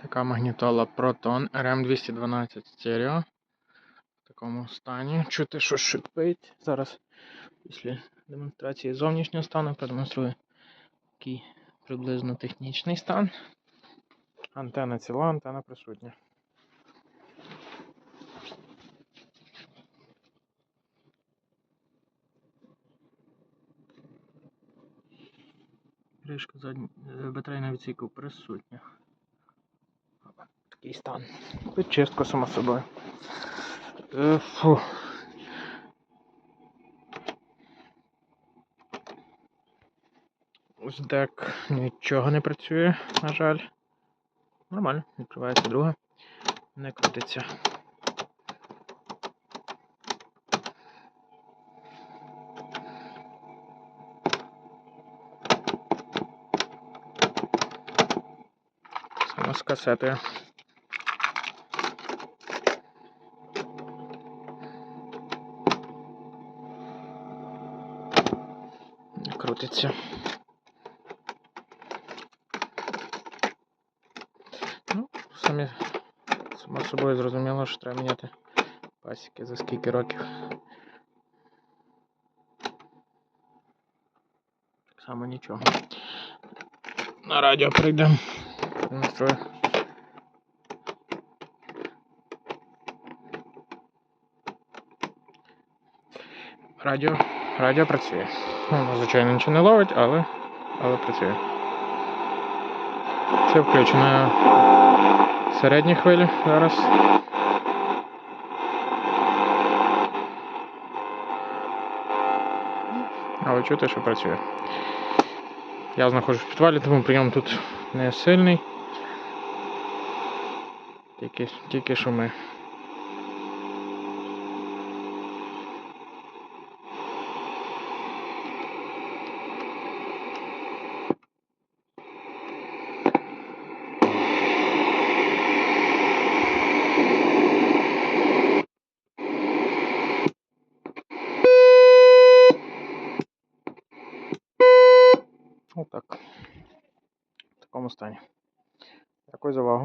така магнітола Proton RM212 Stereo. В такому стані. Чути, що шипить. Зараз після демонстрації зовнішнього стану продемонструю такий приблизно технічний стан. Антена ціла, антена присутня. Кришка задня... е, батарейного відсіку присутня. Такий стан. Тут чистка само собою. Е, фу. Ось так нічого не працює, на жаль. Нормально, відкривається друга. Не крутиться. Саме з касетою. крутиться. Ну, самі само собою зрозуміло, що треба міняти пасіки за скільки років. Так само нічого. На радіо прийдемо. Демонструю. Радіо. Радіо працює. Ну, звичайно, нічого не ловить, але, але працює. Це включено середні хвилі зараз. Але чути, що працює. Я знаходжусь в підвалі, тому прийом тут не сильний. Тільки, тільки шуми. Отак. В такому стані. Дякую за увагу.